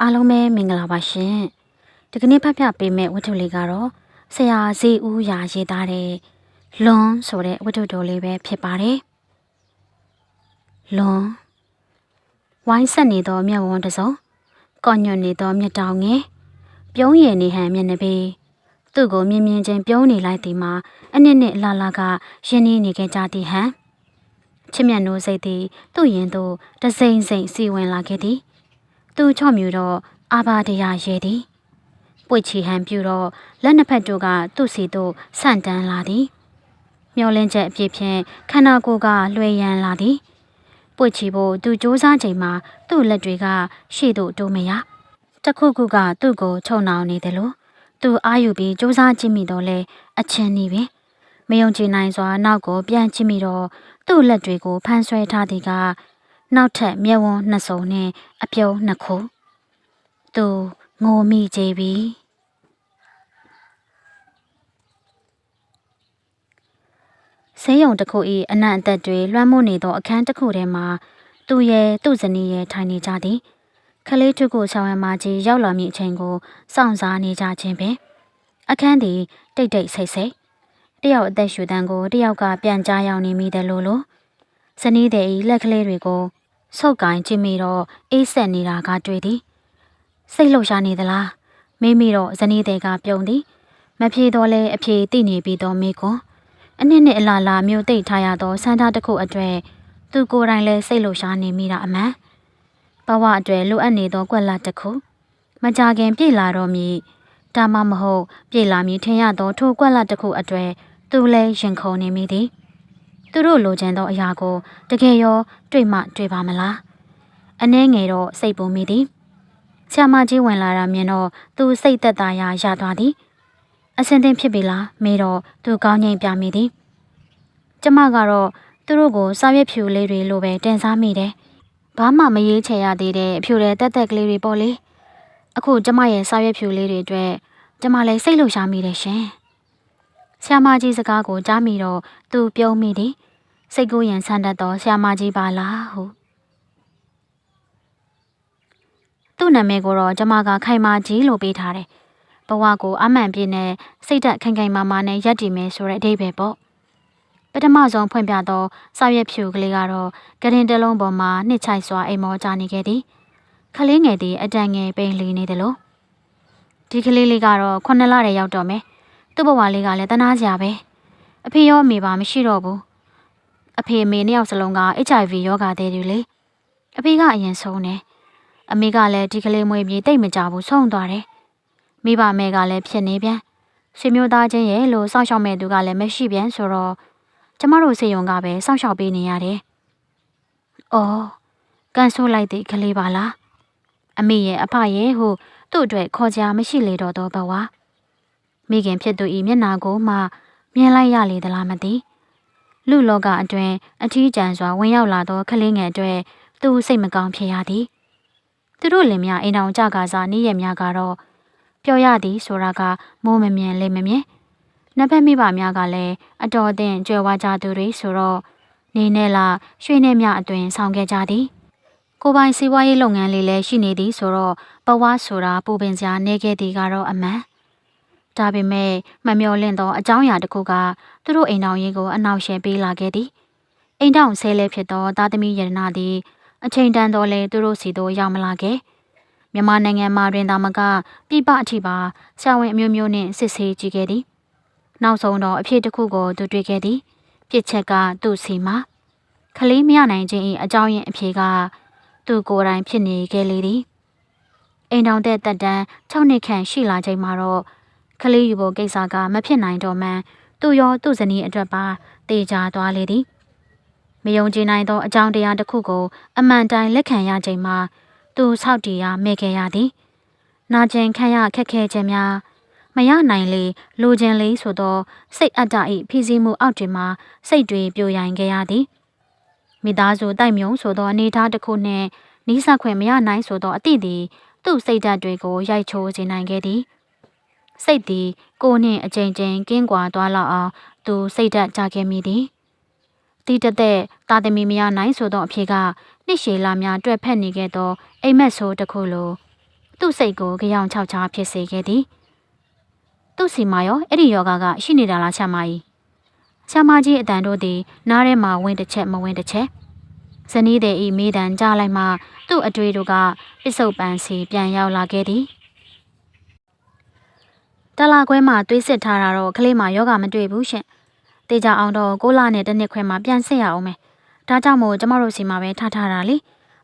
အားလုံးပဲမင်္ဂလာပါရှင်ဒီကနေ့ဖတ်ပြပေးမယ့်ဝတ္ထုလေးကတော့ဆရာဇေဦးရာရေးသားတဲ့လွန်ဆိုတဲ့ဝတ္ထုတော်လေးပဲဖြစ်ပါတယ်လွန်ဝိုင်းဆက်နေသောမျက်ဝန်းတစ်စုံကော့ညွတ်နေသောမျက်တောင်ငယ်ပြုံးရည်နေဟန်မျက်နှာပေသူ့ကိုမြင်မြင်ချင်းပြုံးနေလိုက်သည်မှာအနစ်နစ်အလာလာကရင်းနှီးနေခဲ့ကြသည်ဟန်ချစ်မြတ်နိုးစိတ်သည်သူ့ရင်သို့တစိမ့်စိမ့်စီဝင်လာခဲ့သည် သူ့ချော့မြူတော့အာဘာတရာရဲသည်ပွင့်ချီဟန်ပြူတော့လက်နှစ်ဖက်တို့ကသူ့စီသို့ဆန့်တန်းလာသည်မျောလင်းချက်အဖြစ်ဖြင့်ခန္ဓာကိုယ်ကလွှဲရန်လာသည်ပွင့်ချီဖို့သူစူးစမ်းချိန်မှာသူ့လက်တွေကရှေ့သို့တိုးမရတခုခုကသူ့ကိုချုံနှောင်နေတယ်လို့သူအာယူပြီးစူးစမ်းကြည့်မိတော့လဲအချင်းနေပင်မယုံကြည်နိုင်စွာနောက်ကိုပြန်ကြည့်မိတော့သူ့လက်တွေကိုဖမ်းဆွဲထားသည်က နောက်ထပ်မျက်ဝန်းနှစ်စုံနဲ့အပြုံးနှစ်ခုသူငိုမိကြပြီဆေးရုံတစ်ခု၏အနံ့အသက်တွေလွှမ်းမိုးနေသောအခန်းတစ်ခုထဲမှာသူရဲ့သူ့ဇနီးရဲ့ထိုင်နေကြသည်ခလေးထုကိုဆောင်ရမကြီးရောက်လာမည့်အချိန်ကိုစောင့်စားနေကြခြင်းပင်အခန်းသည်တိတ်တိတ်ဆိတ်ဆိတ်တယောက်အသက်ရှူတန်းကိုတယောက်ကပြန်ကြားရောက်နေမိတယ်လို့လို့ ဇနီးတဲ့ဤလက်ကလေးတွေကိုဆုပ်ကင်ကြည့်မိတော့အေးဆက်နေတာကတွေ့သည်စိတ်လှုပ်ရှားနေသလားမိမိတော့ဇနီးတဲ့ကပြုံးသည် မဖြေတော့လဲအဖြေသိနေပြီးတော့မိကွန်အနှစ်နှစ်အလာလာမျိုးသိပ်ထားရသောစမ်းသားတစ်ခုအတွေ့သူကိုယ်တိုင်လဲစိတ်လှုပ်ရှားနေမိတာအမှန်ဘဝအတွေ့လိုအပ်နေသောကွက်လတ်တစ်ခုမကြခင်ပြည်လာတော့မည်ဒါမှမဟုတ် ပြည်လာမည်ထင်ရသောထိုကွက်လတ်တစ်ခုအတွေ့သူလဲရင်ခုန်နေမိသည် သူတို့လိုချင်သောအရာကိုတကယ်ရောတွေ့မှတွေ့ပါမလားအနှဲငယ်တော့စိတ်ပူမိသည်ဆ iam မကြီးဝင်လာတာမြင်တော့သူစိတ်သက်သာရာရသွားသည်အစင်သင်ဖြစ်ပြီလားမေတော့သူကောင်းငိမ့်ပြမိသည်ကျမကတော့သူတို့ကိုစာရွက်ဖြူလေးတွေလိုပဲတင်စားမိတယ်ဘာမှမရေးချယ်ရသေးတဲ့အဖြူတဲ့တက်တက်ကလေးတွေပေါ့လေအခုကျမရဲ့စာရွက်ဖြူလေးတွေအတွက်ကျမလည်းစိတ်လှုပ်ရှားမိတယ်ရှင်ဆ iam မကြီးစကားကိုကြားမိတော့သူပြုံးမိသည် စိတ်ကူးရင်ဆန်းတတ်သောဆ iam မကြီးပါလားဟုသူ့နာမည်ကိုတော့ကျမကခိုင်မာကြီးလို့ပေးထားတယ်။ဘဝကိုအမှန်ပြည့်နဲ့စိတ်ဓာတ်ခိုင်ခိုင်မာမာနဲ့ရပ်တည်မယ်ဆိုတဲ့အဓိပ္ပာယ်ပေါ့။ပထမဆုံးဖွင့်ပြသောစာရွက်ဖြူကလေးကတော့ကရင်တလုံးပေါ်မှာနှစ်ချိုက်စွာအိမ်မောကြနေခဲ့သည်။ခလေးငယ်သည်အတန်ငယ်ပိန်လီနေတယ်လို့ဒီကလေးလေးကတော့ခုနှစ်လတည်းရောက်တော့မယ်။သူ့ဘဝလေးကလည်းတနာစရာပဲ။အဖေရောအမေပါမရှိတော့ဘူး။ အဖေအမေနှစ်ယောက်စလုံးက HIV ရောဂါသေးတယ်လေ။အဖေကအရင်ဆုံးတယ်။အမေကလည်းဒီကလေးမွေးပြီးတိတ်မကြဘူးဆုံးသွားတယ်မိဘမဲကလည်းဖြစ်နေပြန်ဆွေမျိုးသားချင်းရဲ့လို့စောင့်ရှောက်မဲ့သူကလည်းမရှိပြန်ဆိုတော့ကျမတို့စေယုံကပဲစောင့်ရှောက်ပေးနေရတယ်။အော်ကန်ဆိုးလိုက်တဲ့ကလေးပါလား။အမေရဲ့အဖရဲ့ဟုသူ့အတွက်ခေါ်ကြမရှိလေတော့တော့ဘဝ။မိခင်ဖြစ်သူဤမျက်နာကိုမှမြင်လိုက်ရလေသလားမသိ။ လူလောကအတွင်အထီးကျန်စွာဝင်ရောက်လာသောကလေးငယ်အတွက်သူစိတ်မကောင်းဖြစ်ရသည်သူတို့လင်မြအိမ်တော်ကြကားစားနေ့ရက်များကတော့ပြောရသည်ဆိုတာကမိုးမမြင်လေမမြင်နှစ်ဖက်မိဘများကလည်းအတော်အသင့်ကြွယ်ဝကြသူတွေဆိုတော့နေနဲ့လားရွှေနဲ့မြအသွင်ဆောင်ခဲ့ကြသည်ကိုပိုင်စီးပွားရေးလုပ်ငန်းလေးလည်းရှိနေသည်ဆိုတော့ပဝါဆိုတာပူပင်စရာနေခဲ့သည်ကတော့အမှန် ဒါပေမဲ့မမျော်လင့်သောအကြောင်းအရာတစ်ခုကသူတို့အိမ်တော်ရေးကိုအနောက်ရှယ်ပေးလာခဲ့သည်အိမ်တောင်ဆဲလဲဖြစ်သောသားသမီးယရနာသည်အချိန်တန်တော့လဲသူတို့စီတို့ရောက်မလာခဲ့မြန်မာနိုင်ငံမှာတွင်သာမကပြပအထိပါဆရာဝန်အမျိုးမျိုးနှင့်စစ်ဆေးကြည့်ခဲ့သည်နောက်ဆုံးတော့အဖြစ်တစ်ခုကိုသူတွေ့ခဲ့သည်ပြစ်ချက်ကသူ့စီမှာခလေးမရနိုင်ခြင်း၏အကြောင်းရင်းအဖြေကသူကိုယ်တိုင်ဖြစ်နေခဲ့လေသည်အိမ်တော်တဲ့တက်တန်း6နှစ်ခန့်ရှိလာချိန်မှာတော့ ခလေးယူဖို့ကိစ္စကမဖြစ်နိုင်တော့မှန်းသူရောသူ့ဇနီးအတွက်ပါတေချာသွားလေသည်မယုံကြည်နိုင်သောအကြောင်းတရားတစ်ခုကိုအမှန်တိုင်းလက်ခံရချိန်မှာသူဆောက်တည်ရမဲ့ခဲ့ရသည်။နာကျင်ခံရခက်ခဲခြင်းများမရနိုင်လေလိုချင်လေဆိုသော စိတ်အတ္တ၏ဖိစီးမှုအောက်တွင်မှစိတ်တွေပြိုရိုင်ခဲ့ရသည်။မိသားစုတိုက်မြုံဆိုသောအနေအထားတစ်ခုနှင့်နီးစပ်ခွင့်မရနိုင်ဆိုသောအသည့်သည် သူ့စိတ်ဓာတ်တွေကိုရိုက်ချိုးစေနိုင်ခဲ့သည်။ စိတ်သည်ကိုနှင့်အကြိမ်ကြိမ်ကင်းကွာသွားလောက်အောင်သူစိတ်ဓာတ်ကြခဲ့မိသည်တိတသက်တာသမီမရနိုင်ဆိုသောအဖြေကနှစ်ရှည်လာများတွေ့ဖက်နေခဲ့သောအိမ်မက်ဆိုးတစ်ခုလိုသူ့စိတ်ကိုကြောင်ချောက်ချားဖြစ်စေခဲ့သည်သူ့စီမှာရောအဲ့ဒီယောဂကရှိနေတာလားဆရာမကြီးဆရာမကြီးအတန်တို့သည်နားထဲမှာဝင်တစ်ချက်မဝင်တစ်ချက်ဇနီးတဲ့ဤမိတန်ကြားလိုက်မှသူ့အတွေ့တို့ကပစ္စုပန်စီပြန်ရောက်လာခဲ့သည် တလာခွဲမှာသွေးစစ်ထားတာတော့ကလေးမယောဂမတွေ့ဘူးရှင်တေချာအောင်တော့ကိုလာနဲ့တစ်နှစ်ခွဲမှာပြန်စစ်ရအောင်မယ်ဒါကြောင့်မို့ကျမတို့စီမှာပဲထားထားတာလေ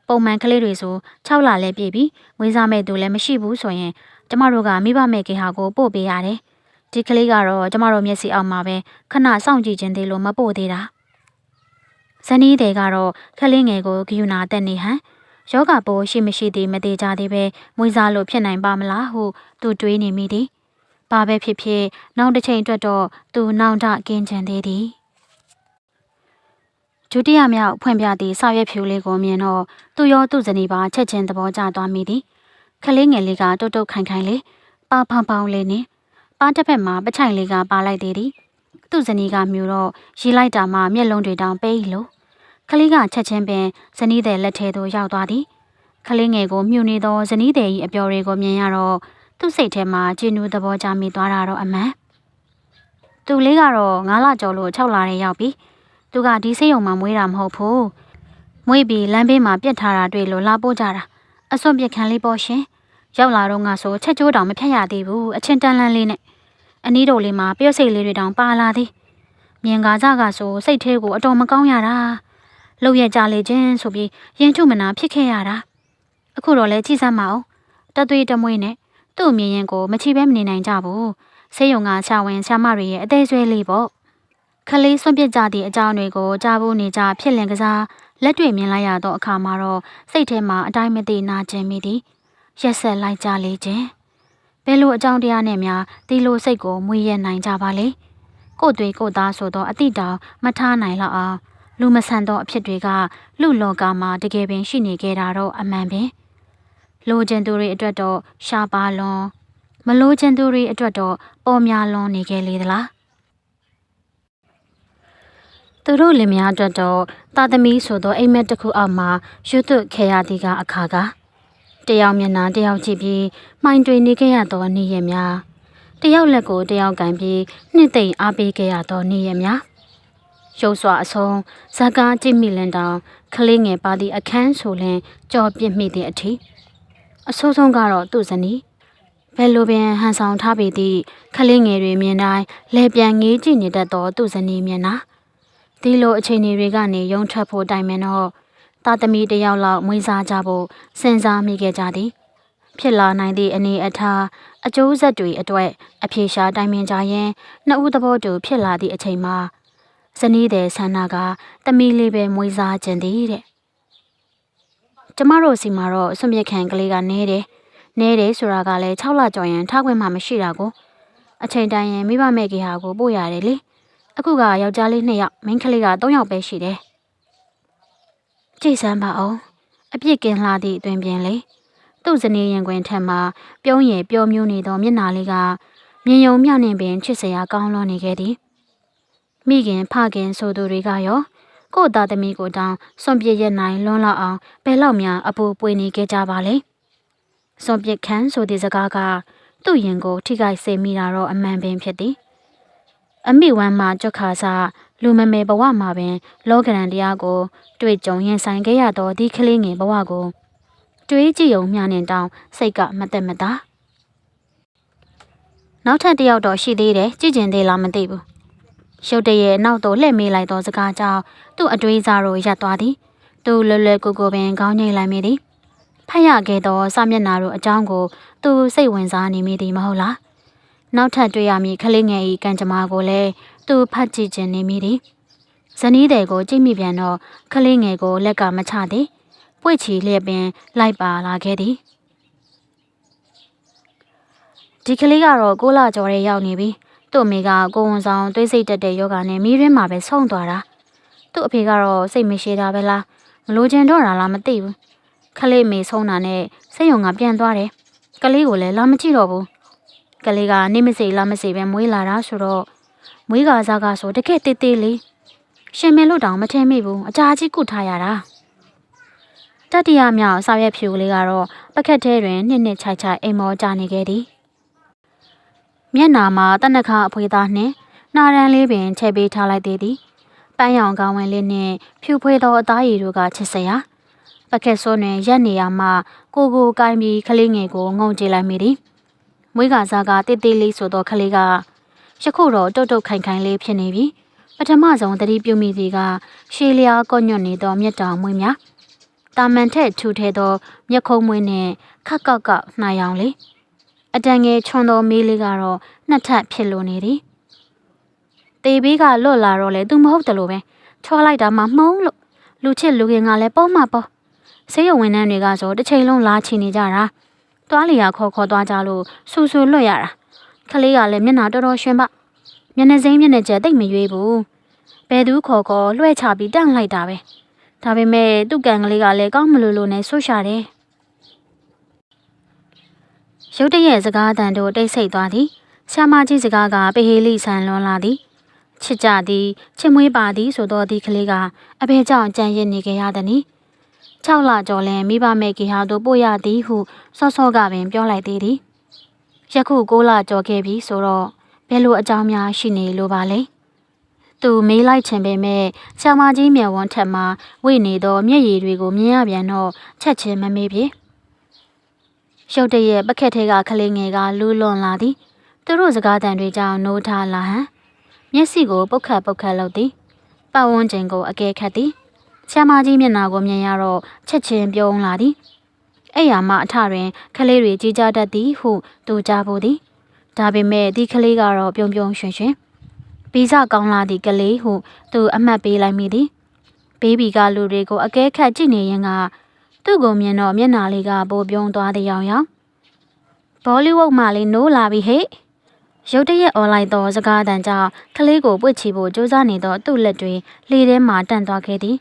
ပုံမှန်ကလေးတွေဆို6လလဲပြည့်ပြီဝေးစားမဲ့သူလည်းမရှိဘူးဆိုရင်ကျမတို့ကမိဘမဲ့ကေဟာကိုပို့ပေးရတယ်ဒီကလေးကတော့ကျမတို့မျက်စိအောက်မှာပဲခဏစောင့်ကြည့်ခြင်းသေးလို့မပို့သေးတာဇနီးတွေကတော့ခလေးငယ်ကိုဂယူနာတက်နေဟန်ယောဂပိုးရှိမရှိသေးမသေးကြသေးပဲမွေးစားလို့ဖြစ်နိုင်ပါမလားဟုသူတွေးနေမိသည် ဘာပဲဖြစ်ဖြစ်နောက်တစ်ချိန်အတွက်တော့သူနောင်တကင်းချင်သေးသည်ဒုတိယမြောက်ဖွင့်ပြသည့်စာရွက်ဖြူလေးကိုမြင်တော့သူရောသူ့ဇနီးပါချက်ချင်းသဘောကျသွားမိသည်ခလေးငယ်လေးကတုတ်တုတ်ခိုင်ခိုင်လေးပါဖောင်ဖောင်လေးနဲ့ပါတစ်ဖက်မှာပချိုင်လေးကပါလိုက်သေးသည်သူ့ဇနီးကမြူတော့ရီလိုက်တာမှမျက်လုံးတွေတောင်ပေးလို့ခလေးကချက်ချင်းပင်ဇနီးတဲ့လက်ထဲသို့ရောက်သွားသည်ခလေးငယ်ကိုမြူနေသောဇနီးတဲ့၏အပျော်တွေကိုမြင်ရတော့ သူ့စိတ်ထဲမှာကျဉ်းနူးသဘောကျမိသွားတာတော့အမှန်သူလေးကတော့9လကျော်လို့6လရဲရောက်ပြီသူကဒီစိတ်ယုံမှမွေးတာမဟုတ်ဘူးမွေးပြီးလမ်းဘေးမှာပြစ်ထားတာတွေ့လို့လာပို့ကြတာအစွန့်ပြစ်ခံလေးပေါ့ရှင်ရောက်လာတော့ငါဆိုချက်ကျိုးတောင်မဖြတ်ရသေးဘူးအချင်းတန်းလန်းလေးနဲ့အနီးတို့လေးမှာပြုတ်စိတ်လေးတွေတောင်ပါလာသည်မြင်ကားကြကဆိုစိတ်သေးကိုအတော်မကောင်းရတာလှုပ်ရကြလေခြင်းဆိုပြီးရင်ထုမနာဖြစ်ခဲ့ရတာအခုတော့လဲကြည့်စမ်းမအောင်တသွေးတမွေးနဲ့ သူ့မြင်ရင်ကိုမချီပဲမနေနိုင်ကြဘူးဆေးရုံကဆာဝန်ဆာမတွေရဲ့အသေးဆွဲလေးပေါ့ခလေးစွန့်ပစ်ကြသည့်အကြောင်းတွေကိုကြားဖို့နေကြဖြစ်လင်ကစားလက်တွေ့မြင်လိုက်ရသောအခါမှာတော့စိတ်ထဲမှာအတိုင်းမသိနာကျင်မိသည်ရက်ဆက်လိုက်ကြလေခြင်းဘယ်လိုအကြောင်းတရားနဲ့များဒီလိုစိတ်ကိုမွေးရနိုင်ကြပါလေကို့တွေကို့သားဆိုသောအတိတောင်မထားနိုင်လောက်အောင်လူမဆန်သောအဖြစ်တွေကလူလောကမှာတကယ်ပင်ရှိနေကြတာတော့အမှန်ပင် လိုချင်သူတွေအတွက်တော့ရှားပါလွန်မလိုချင်သူတွေအတွက်တော့ပေါ်များလွန်နေကြလေသလားသူတို့လင်မယားအတွက်တော့တာသမီဆိုသောအိမ်မက်တစ်ခုအောက်မှာရွတ်သွခဲ့ရသည်ကအခါကတယောက်မျက်နှာတယောက်ကြည့်ပြီးမှိုင်တွေနေခဲ့ရသောနေ့ရက်များတယောက်လက်ကိုတယောက်ကင်ပြီးနှစ်သိမ့်အားပေးခဲ့ရသောနေ့ရက်များရုပ်စွာအဆုံးဇာကားကြည့်မိလန်တောင်ကလေးငယ်ပါသည့်အခန်းဆိုလင်ကြော်ပြစ်မိသည့်အထိ အဆိုးဆုံးကတော့သူ့ဇနီးဘယ်လိုပင်ဟန်ဆောင်ထားပေသည့်ကလေးငယ်တွေမြင်တိုင်းလဲပြန်ငေးကြည့်နေတတ်သောသူ့ဇနီးမျက်နှာဒီလိုအချိန်တွေကနေရုံထွက်ဖို့တိုင်မင်တော့သားသမီးတယောက်လောက်မွေးစားကြဖို့စဉ်းစားမိခဲ့ကြသည် ဖြစ်လာနိုင်သည့်အနေအထားအကျိုးဆက်တွေအတွက်အပြေရှားတိုင်ပင်ကြရင်နှစ်ဦးသဘောတူဖြစ်လာသည့်အချိန်မှာဇနီးတဲ့ဆန္ဒကတမီးလေးပဲမွေးစားခြင်းသည်တဲ့ ကျမတို့စီမှာတော့ဆွန့်ပစ်ခံကလေးကနေတယ်နေတယ်ဆိုတာကလည်း6လကျော်ရင်ထားခွင့်မှမရှိတာကိုအချိန်တိုင်းရင်မိဘမဲ့ကေဟာကိုပို့ရတယ်လေအခုကယောက်ျားလေး2ယောက်မိန်းကလေးက3ယောက်ပဲရှိတယ်ကြည်စမ်းပါအောင်အပြစ်ကင်းလာသည့်အတွင်ပြင်လေသူ့ဇနီးရင်ခွင်ထက်မှပြုံးရည်ပျော်မျိုးနေသောမျက်နာလေးကမြင်ယုံမျှနှင်ပင်ချစ်စရာကောင်းလွန်နေခဲ့သည်မိခင်ဖခင်ဆိုသူတွေကရော ကို့သားသမီးကိုတောင်စွန့်ပစ်ရနိုင်လွန်းလောက်အောင်ဘယ်လောက်များအပူပွေနေခဲ့ကြပါလဲစွန့်ပစ်ခန်းဆိုတဲ့စကားကသူ့ရင်ကို ထိခိုက်စေမိတာတော့အမှန်ပင်ဖြစ်သည်အမိဝမ်းမှာကြွက်ခါစားလူမမေဘဝမှာပင် လောကရန်တရားကို တွေ့ကြုံရင်ဆိုင်ခဲ့ရသောဒီကလေးငယ်ဘဝကို တွေးကြည့်ုံမျှနှင်တောင်းစိတ်ကမသက်မသာနောက်ထပ်တယောက်တော့ရှိသေးတယ်ကြည့်ကျင်သေးလားမသိဘူး ရုတ်တရက်နောက်သို့လှည့်မေးလိုက်သောစကားကြောင့်သူ့အတွေးစားတို့ရပ်သွားသည်သူလွယ်လွယ်ကူကူပင်ခေါင်းငိတ်လိုက်မိသည်ဖတ်ရခဲ့သောစာမျက်နှာတို့အကြောင်းကို သူစိတ်ဝင်စားနေမိသည်မဟုတ်လားနောက်ထပ်တွေ့ရမည်ခလေးငယ်၏ကံကြမ္မာကိုလည်းသူဖတ်ကြည့်ခြင်းနေမိသည်ဇနီးတဲ့ကိုကြိတ်မိပြန်တော့ခလေးငယ်ကိုလက်ကမချသည်ပွေ့ချီလျက်ပင်လိုက်ပါလာခဲ့သည်ဒီကလေးကတော့ကိုလာကျော်ရဲ့ရောက်နေပြီ သူ့အမေကကိုဝန်ဆောင်သွေးစိတ်တက်တဲ့ယောဂနဲ့မိရင်းမှာပဲဆုံးသွားတာသူ့အဖေကတော့စိတ်မရှိတာပဲလားမလိုချင်တော့တာလားမသိဘူးခလေးမေဆုံးတာနဲ့စိတ်ယုံကပြန်သွားတယ်ကလေးကိုလည်းလာမကြည့်တော့ဘူးကလေးကနေမစိလာမစိပဲမွေးလာတာဆိုတော့မွေးကစားကဆိုတကယ်တေးသေးလေးရှင်မင်းလို့တောင်မထင်မိဘူးအကြာကြီးကုထားရတာတတိယမြောက်စာရွက်ဖြူလေးကတော့ပကက်ထဲတွင်နှစ်နှစ်ချိုက်ချိုက်အိမ်မောကြနေခဲ့သည် မျက်နာမှာတနခါအဖွေသားနှင့်နှာရန်လေးပင်ချဲ့ပေးထားလိုက်သေးသည်ပန်းရောင်ကောင်းဝင်လေးနှင့်ဖြူဖွေးသောအသားရည်တို့ကချစ်စရာပကက်ဆိုးတွင်ရက်နေရမှကိုကိုကိုင်းပြီးခလေးငယ်ကိုငုံကြည့်လိုက်မိသည်မွေးကစားကတိတ်တိတ်လေးဆိုသောခလေးကယခုတော့တုတ်တုတ်ခိုင်ခိုင်လေးဖြစ်နေပြီပထမဆုံးတတိပြုမိသည်ကရှေးလျားကော့ညွတ်နေသောမြတ်တောင်မွေးများတာမန်ထက်ထူထဲသောမျက်ခုံးမွေးနှင့်ခက်ကောက်ကောက်နှာရောင်လေး အတန်ငယ်ချွန်သောမေးလေးကတော့နှစ်ထပ်ဖြစ်လိုနေသည်တေဘေးကလွတ်လာတော့လေသူမဟုတ်တယ်လို့ပဲချောလိုက်တာမှမှုံးလို့လူချစ်လူခင်ကလည်းပေါ့မှပေါ့ဆေးရုံဝန်ထမ်းတွေကဆိုတစ်ချိန်လုံးလာချီနေကြတာသွားလျာခေါ်ခေါ်သွားကြလို့ဆူဆူလွတ်ရတာခလေးကလည်းမျက်နှာတော်တော်ရှင်ပမျက်နှာစိမ်းမျက်နှာကျက်တိတ်မရွေးဘူးဘယ်သူခေါ်ခေါ်လွှဲချပြီးတန့်လိုက်တာပဲဒါပေမဲ့သူ့ကံကလေးကလည်းကောင်းမလို့လို့နဲ့ဆွရှာတယ် ရုတ်တရက်စကားအတန်တို့တိတ်ဆိတ်သွားသည်ဆ iam မကြီးစကားကပဟေလိဆန်လွန်လာသည်ချစ်ကြသည်ချစ်မွေးပါသည်ဆိုသောဒီကလေးကအဘဲကြောင့်ကြံရစ်နေကြရသည်နီ6လကျော်လင်မိဘမဲ့ကေဟာတို့ပို့ရသည်ဟုစောစောကပင်ပြောလိုက်သေးသည်ယခု6လကျော်ခဲ့ပြီဆိုတော့ဘယ်လိုအကြောင်းများရှိနေလိုပါလဲသူမေးလိုက်ချင်ပေမဲ့ဆ iam မကြီးမျက်ဝန်းထက်မှဝိနေသောမျက်ရည်တွေကိုမြင်ရပြန်တော့ချက်ချင်းမမေးပြေ ရုတ်တရက်ပကက်ထဲကကလေးငယ်ကလူးလွန်လာသည်သူတို့စကားတန်တွေကြောင့်နိုးထားလာဟန်မျက်စိကိုပုတ်ခတ်ပုတ်ခတ်လုပ်သည်ပတ်ဝန်းကျင်ကိုအကဲခတ်သည်ဆ iam မကြီးမျက်နှာကိုမြင်ရတော့ချက်ချင်းပြုံးလာသည်အဲ့ရမှအထတွင်ကလေးတွေကြီးကြတတ်သည်ဟုသူကြားဖို့သည်ဒါပေမဲ့ဒီကလေးကတော့ပြုံပြုံရွှင်ရွှင်ဗီဇကောင်းလာသည့်ကလေးဟုသူအမှတ်ပေးလိုက်မိသည်ဘေဘီကလူတွေကိုအကဲခတ်ကြည့်နေရင်က သူ့ကိုမြင်တော့မျက်နှာလေးကပိုပြုံးသွားတဲ့ရောင်ရောင်ဘောလိဝုဒ်မှလေးနိုးလာပြီဟဲ့ရုတ်တရက်អော်လိုက်သောစကားတန်ကြောင့်ကလေးကိုပွေ့ချီဖို့ကြိုးစားနေသောသူ့လက်တွေလေထဲမှတန့်သွားခဲ့သည်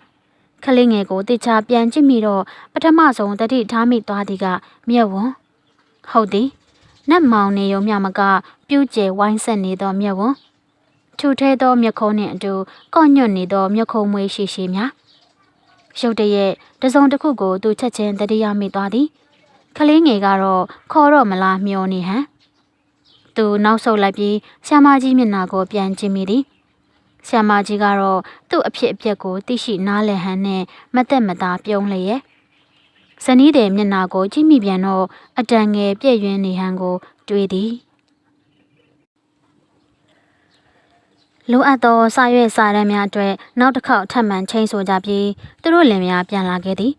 ကလေးငယ်ကိုတေချာပြန်ကြည့်မိတော့ပထမဆုံးတတိထားမိသွားသည်ကမြက်ဝွန်ဟုတ်သည်နတ်မောင်နေုံမြမကပြူးကျဲဝိုင်းဆက်နေသောမြက်ဝွန်ထူထဲသောမျက်ခုံးနှင့်အတူကော့ညွတ်နေသောမျက်ခုံးမွေးရှိရှိများ ရုတ်တရက်တစုံတစ်ခုကိုသူချက်ချင်းတတိယမိသွားသည်ကလေးငယ်ကတော့ခေါ်တော့မလားမျောနေဟန်သူနောက်ဆုတ်လိုက်ပြီးဆ iam မကြီးမျက်နှာကိုပြန်ကြည့်မိသည်ဆ iam မကြီးကတော့သူ့အဖြစ်အပျက်ကိုသိရှိနားလည်ဟန်နဲ့မသက်မသားပြုံးလျက်ဇနီးတဲ့မျက်နှာကိုကြည့်မိပြန်တော့အတန်ငယ်ပြည့်ရွံ့နေဟန်ကို တွေးသည် လိုအပ်သောစာရွက်စာတမ်းများအတွက်နောက်တစ်ခေါက်ထပ်မံချိန်ဆိုကြပြီးသူတို့လင်မယားပြန်လာခဲ့သည်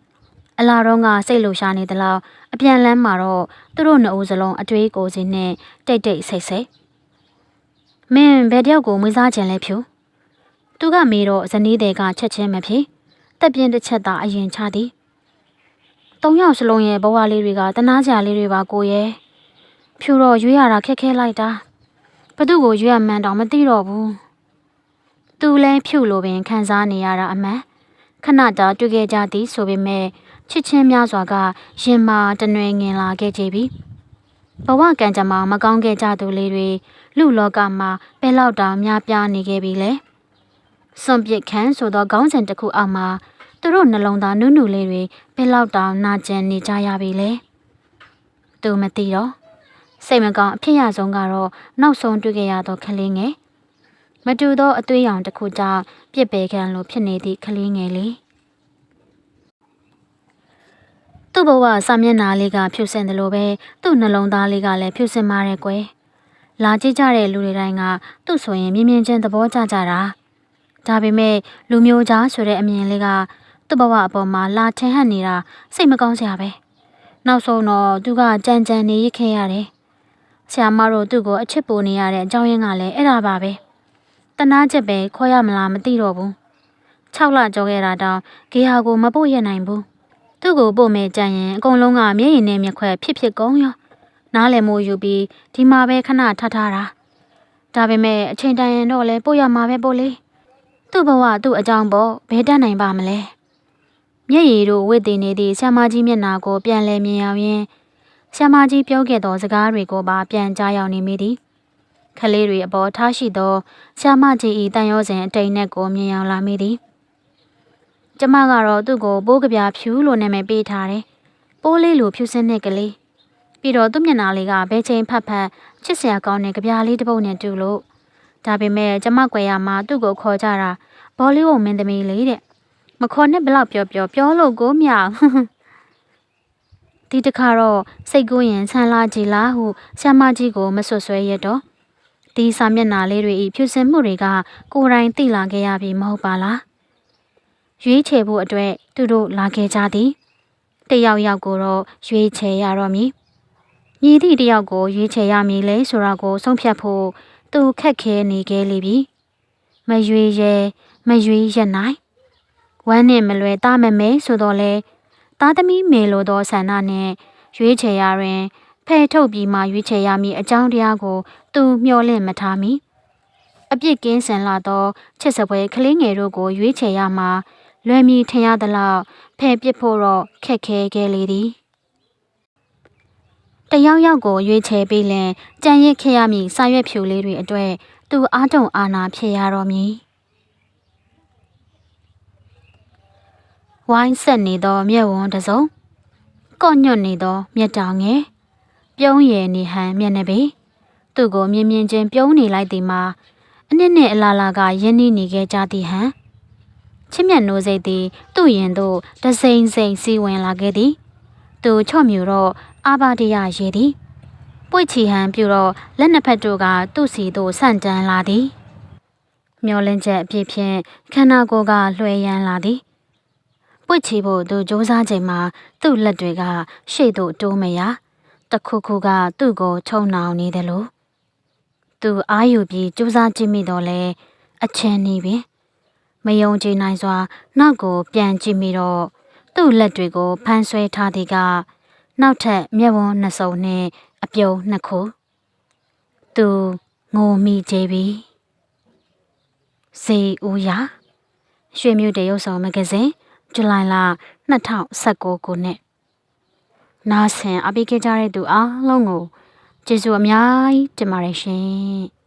အလာတော့ကစိတ်လှရှာနေသလောက်အပြန်လန်းမှာတော့သူတို့နှစ်ဦးစလုံးအတွေးကိုစီနဲ့တိတ်တိတ်ဆိတ်ဆိတ်မင်းဘယ်တယောက်ကိုမွေးစားခြင်းလဲဖြူသူကမေးတော့ဇနီးတဲ့ကချက်ချင်းမဖြစ်တက်ပြင်းတစ်ချက်သာအရင်ချသည်သုံးယောက်စလုံးရဲ့ဘဝလေးတွေကတနာကြလေးတွေပါကိုရဲ့ဖြူတော့ရွေးရတာခက်ခဲလိုက်တာဘသူ့ကိုရွေးရမှန်းတော့မသိတော့ဘူး သူလဲဖြူလိုပင်ခံစားနေရတာအမှန်ခဏတာတွေ့ခဲ့ကြသည်ဆိုပေမဲ့ချစ်ချင်းများစွာကရင်မာတနွယ်ငင်လာခဲ့ကြပြီဘဝကံကြမ္မာမကောင်းခဲ့ကြသူလေးတွေလူလောကမှာဘယ်လောက်တောင်များပြားနေခဲ့ပြီလဲစွန့်ပစ်ခန်းဆိုသောခေါင်းစဉ်တစ်ခုအောက်မှာသူတို့နှလုံးသားနုနုလေးတွေဘယ်လောက်တောင်နာကျင်နေကြရပြီလဲသူမသိတော့စိတ်မကောင်းအဖြစ်ရဆုံးကတော့နောက်ဆုံးတွေ့ခဲ့ရသောကလေးငယ်မ တူသောအသွေးရောင်တစ်ခုကြောင့်ပြစ်ပယ်ခံလိုဖြစ်နေသည့်ကလေးငယ်လေးသူ့ဘဝစာမျက်နှာလေးကဖြူစင်တယ်လို့ပဲသူ့နှလုံးသားလေးကလည်းဖြူစင်မာတယ်ကွယ်လာကြည့်ကြတဲ့လူတွေတိုင်းကသူ့ဆိုရင်မြင်မြင်ချင်းသဘောကျကြတာဒါပေမဲ့လူမျိုးသားဆိုတဲ့အမြင်လေးကသူ့ဘဝအပေါ်မှာလာထင်ဟပ်နေတာစိတ်မကောင်းစရာပဲနောက်ဆုံးတော့သူကကြမ်းကြမ်းနေရခဲ့ရတယ်ဆရာမတို့သူ့ကိုအချစ်ပူနေရတဲ့အကြောင်းရင်းကလည်းအဲ့ဒါပါပဲ တနာချက်ပဲခေါ်ရမလားမသိတော့ဘူး6လကြောခဲ့တာတောင်ဂေဟာကိုမပို့ရနိုင်ဘူးသူ့ကိုပို့မဲ့ကြရင်အကုန်လုံးကမျက်ရည်နဲ့မျက်ခွက်ဖြစ်ဖြစ်ကုန်ရောနားလည်မို့ယူပြီးဒီမှာပဲခဏထားထားတာဒါပေမဲ့အချိန်တန်ရင်တော့လဲပို့ရမှာပဲပို့လေသူ့ဘဝသူ့အကြောင်းပေါ့ဘယ်တတ်နိုင်ပါမလဲမျက်ရည်တို့ဝစ်တည်နေသည့်ဆ iam မကြီးမျက်နာကိုပြန်လဲမြင်အောင်ရင်ဆ iam မကြီးပြောခဲ့သောစကားတွေကိုပါပြန်ကြားရောက်နေမိသည် ခလေးတွေအပေါ်ထားရှိသောဆ iam မကြီးဤတန်ရောစဉ်အတိမ်နဲ့ကိုမြင်အောင်လာမိသည်ကျမကတော့သူ့ကိုပိုးကပြာဖြူလို့နာမည်ပေးထားတယ်ပိုးလေးလိုဖြူစင်းတဲ့ကလေးပြီးတော့သူ့မျက်နှာလေးကဘဲချင်းဖတ်ဖတ်ချစ်စရာကောင်းတဲ့ကပြာလေးတစ်ပုဒ်နဲ့တူလို့ဒါပေမဲ့ကျမကွယ်ရမှာသူ့ကိုခေါ်ကြတာဘောလီဝုဒ်မင်းသမီးလေးတဲ့မခေါ်နဲ့ဘလောက်ပြောပြောပြောလို့ကိုမြောက်ဒီတခါတော့စိတ်ကူးရင်ဆန်းလာကြည်လားဟုဆ iam မကြီးကိုမဆွဆွဲရတော့ ဒီစာမျက်နှာလေးတွေဤဖြူစင်မှုတွေက ကိုယ်တိုင်သိလာခဲ့ရပြီမဟုတ်ပါလားရွေးချယ်ဖို့အတွက်သူတို့လာခဲ့ကြသည်တယောက်ယောက်ကိုတော့ရွေးချယ်ရတော့မည်မည်သည့်တယောက်ကိုရွေးချယ်ရမည်လဲဆိုတာကိုဆုံးဖြတ်ဖို့သူခက်ခဲနေခဲ့လိမ့်ပြီမရွေးရဲမရွေးရနိုင်ဝမ်းနဲ့မလွယ်သားမမဲဆိုတော့လေသားသမီးမေလိုသောဆန္ဒနဲ့ရွေးချယ်ရတွင် ဖဲထုတ်ပြီးမှရွေးချယ်ရမည့်အကြောင်းတရားကို သူမျှော်လင့်မထားမီအပြစ်ကင်းစင်လာသောချစ်စပွဲကလေးငယ်တို့ကိုရွေးချယ်ရမှာလွယ်မီထင်ရသလောက်ဖဲပစ်ဖို့တော့ခက်ခဲခဲ့လေသည်တယောက်ယောက်ကိုရွေးချယ်ပြီးလင်ကြံရစ်ခဲ့ရမည့်စာရွက်ဖြူလေးတွေအတွေ့သူအားတုံအာနာဖြစ်ရတော့မည်ဝိုင်းဆက်နေသောမျက်ဝန်းတစ်စုံကော့ညွတ်နေသောမျက်တောင်ငယ် ပြုံးရည်နေဟန်မျက်နှာပေသူ့ကိုမြင်မြင်ချင်းပြုံးနေလိုက်သည်မှာအနစ်နဲ့အလာလာကယင်းနှီးနေခဲ့ကြသည်ဟန်ချစ်မြတ်နိုးစိတ်သည်သူ့ရင်သို့တစိမ့်စိမ့်စီးဝင်လာခဲ့သည်သူချော့မြူတော့အာဘာတရရေသည်ပွေ့ချီဟန်ပြူတော့လက်နှစ်ဖက်တို့ကသူ့စီသို့ဆန့်တန်းလာသည်မျောလင်းချက်အဖြစ်ဖြင့်ခန္ဓာကိုယ်ကလွှဲရမ်းလာသည်ပွင့်ချီဖို့သူစူးစမ်းချိန်မှာသူ့လက်တွေကရှေ့သို့တိုးမရ တခုခုကသူ့ကိုချုံနှောင်နေတယ်လို့သူအာယူပြီးစူးစမ်းကြည့်မိတော့လဲအချင်းနေပင်မယုံကြည်နိုင်စွာနောက်ကို ပြန်ကြည့်မိတော့သူ့လက်တွေကိုဖမ်းဆွဲထားသည်ကနောက်ထပ်မျက်ဝန်းနှစ်စုံနှင့်အပြုံးနှစ်ခုသူငိုမိကြပြီစေဦးရရွှေမြို့တရုတ်ဆောင်မဂ္ဂဇင်းဇူလိုင်လ2019ခုနှစ် နားဆင်အပိခဲ့ကြတဲ့သူအားလုံးကိုကျေးဇူးအများကြီးတင်ပါတယ်ရှင်